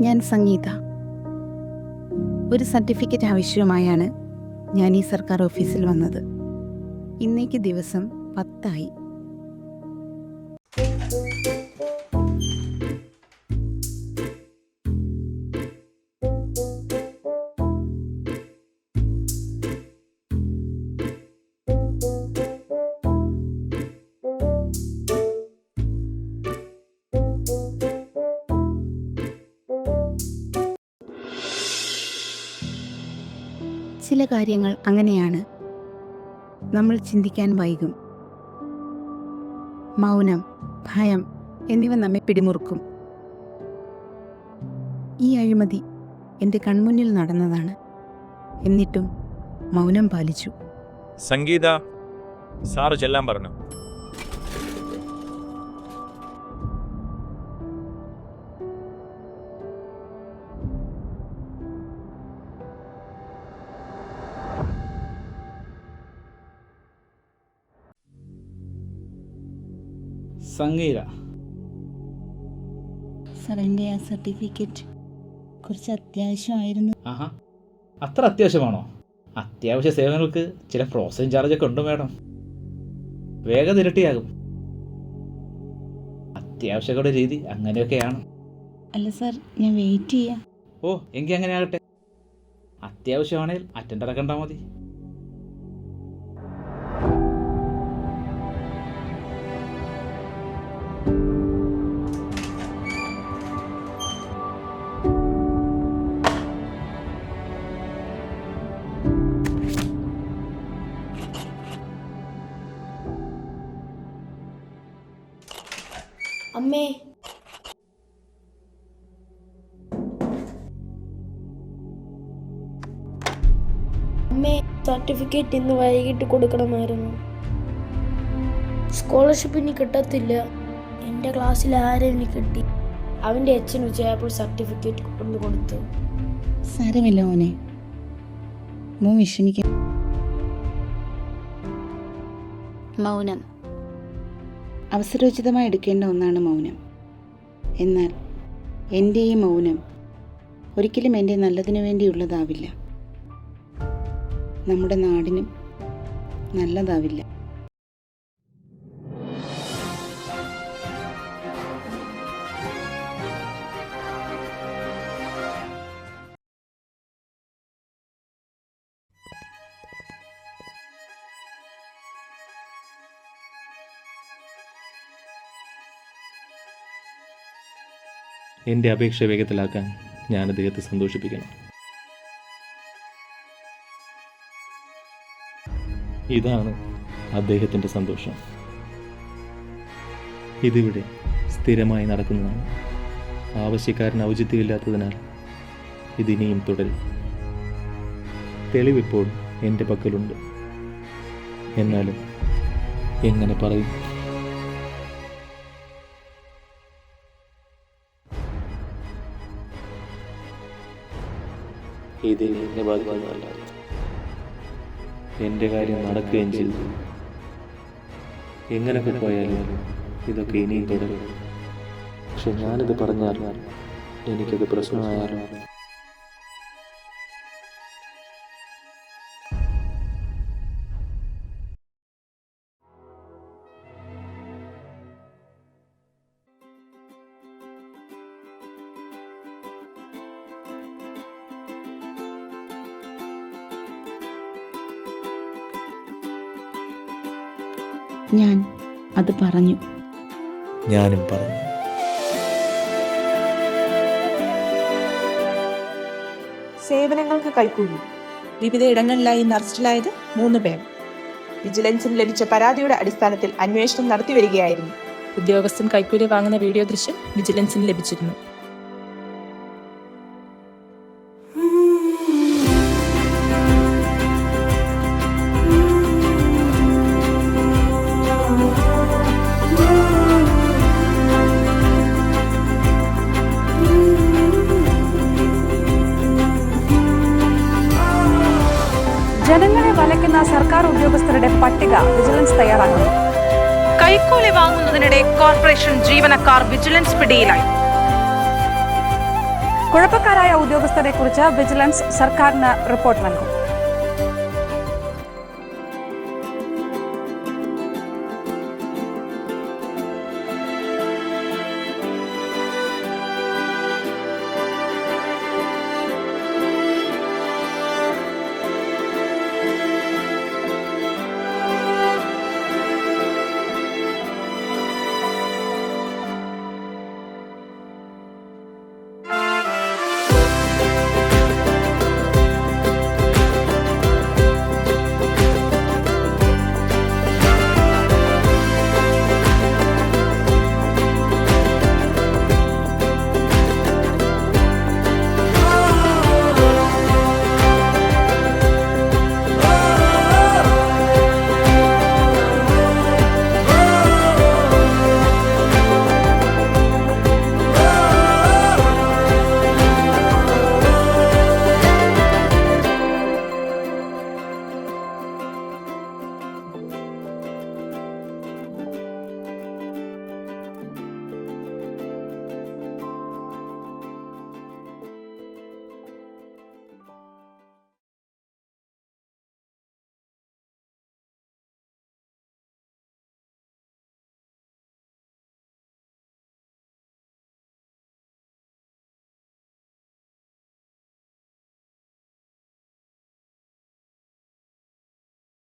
ഞാൻ സംഗീത. ഒരു സർട്ടിഫിക്കറ്റ് ആവശ്യമായാണ് ഞാൻ ഈ സർക്കാർ ഓഫീസിൽ വന്നത്. ഇന്നേക്ക് ദിവസം പത്തായി. ചില കാര്യങ്ങൾ അങ്ങനെയാണ്. നമ്മൾ ചിന്തിക്കാൻ വൈകും. മൗനം ഭയം എന്നിവ നമ്മെ പിടിമുറുക്കും. ഈ അഴിമതി എന്റെ കൺമുന്നിൽ നടന്നതാണ്. എന്നിട്ടും മൗനം പാലിച്ചു. സംഗീത സാറ് ചെല്ലാൻ പറഞ്ഞു. സംഗീത സാറിന്റെ ആ സർട്ടിഫിക്കറ്റ് കുറച്ച് അത്യാവശ്യമായിരുന്നു. ആഹാ. അത്ര അത്യാവശ്യമാണോ? അത്യാവശ്യ സേവനങ്ങൾക്ക് ചില പ്രോസസിങ് ചാർജ് ഒക്കെ ഉണ്ട് മാഡം. വേഗം ഇരട്ടിയാകും. അത്യാവശ്യങ്ങളുടെ രീതി അങ്ങനെയൊക്കെയാണ്. അല്ല സാർ ഞാൻ വെയിറ്റ് ചെയ്യാം. ഓ എങ്കിൽ അങ്ങനെ ആകട്ടെ. അത്യാവശ്യമാണെങ്കിൽ അറ്റൻഡർ ആക്കണ്ടാ മതി. അമ്മേ. അമ്മേ സർട്ടിഫിക്കറ്റ് ഇന്ന് വൈകിട്ട് കൊടുക്കണമായിരുന്നു. സ്കോളർഷിപ്പ് ഇനി കിട്ടത്തില്ല. എന്റെ ക്ലാസ്സിൽ ആരും ഇനി കിട്ടി? അവന്റെ അച്ഛൻ ഉച്ചയായപ്പോൾ സർട്ടിഫിക്കറ്റ് കൊണ്ടു കൊടുത്തു. സാരമില്ല മോനെ. മോൻ വിഷമിക്കും മൗനം. അവസരോചിതമായി എടുക്കേണ്ട ഒന്നാണ് മൗനം. എന്നാൽ എന്റെ ഈ മൗനം ഒരിക്കലും എന്റെ നല്ലതിനു വേണ്ടിയുള്ളതാവില്ല. നമ്മുടെ നാടിനും നല്ലതാവില്ല. എന്റെ അപേക്ഷ വേഗത്തിലാക്കാൻ ഞാൻ അദ്ദേഹത്തെ സന്തോഷിപ്പിക്കണം. ഇതാണ് അദ്ദേഹത്തിന്റെ സന്തോഷം. ഇതിവിടെ സ്ഥിരമായി നടക്കുന്നതാണ്. ആവശ്യക്കാരൻ ഔചിത്യമില്ലാത്തതിനാൽ ഇതിനിയും തുടരും. തെളിവിപ്പോൾ എന്റെ പക്കലുണ്ട്. എന്നാലും എങ്ങനെ പറയും? ഇതിന് എന്നെ ബാധിക്കുന്നതല്ല എന്റെ കാര്യം നടക്കുകയും ചെയ്തു. എങ്ങനെയൊക്കെ പോയാലും ഇതൊക്കെ ഇനിയും തുടരും. പക്ഷെ ഞാനിത് പറഞ്ഞാൽ എനിക്കത് പ്രശ്നമായാലോ ഞാൻ അത് പറഞ്ഞു. ഞാനും പറഞ്ഞു. സേവനങ്ങൾക്ക് കൈക്കൂലി. വിവിധ ഇടങ്ങളിലായി അറസ്റ്റിലായത് മൂന്ന് പേർ. വിജിലൻസിന് ലഭിച്ച പരാതിയുടെ അടിസ്ഥാനത്തിൽ അന്വേഷണം നടത്തിവരികയായിരുന്നു. ഉദ്യോഗസ്ഥൻ കൈക്കൂലി വാങ്ങുന്ന വീഡിയോ ദൃശ്യം വിജിലൻസിന് ലഭിച്ചിരുന്നു. ജനങ്ങളെ വലയ്ക്കുന്ന സർക്കാർ ഉദ്യോഗസ്ഥരുടെ പട്ടിക വിജിലൻസ് തയ്യാറാക്കുന്നു. കൈക്കൂലി വാങ്ങുന്നതിനിടെ കോർപ്പറേഷൻ ജീവനക്കാർ വിജിലൻസ് പിടിയിലായി. കുഴപ്പക്കാരായ ഉദ്യോഗസ്ഥരെ കുറിച്ച് വിജിലൻസ് സർക്കാരിന് റിപ്പോർട്ട് നൽകും.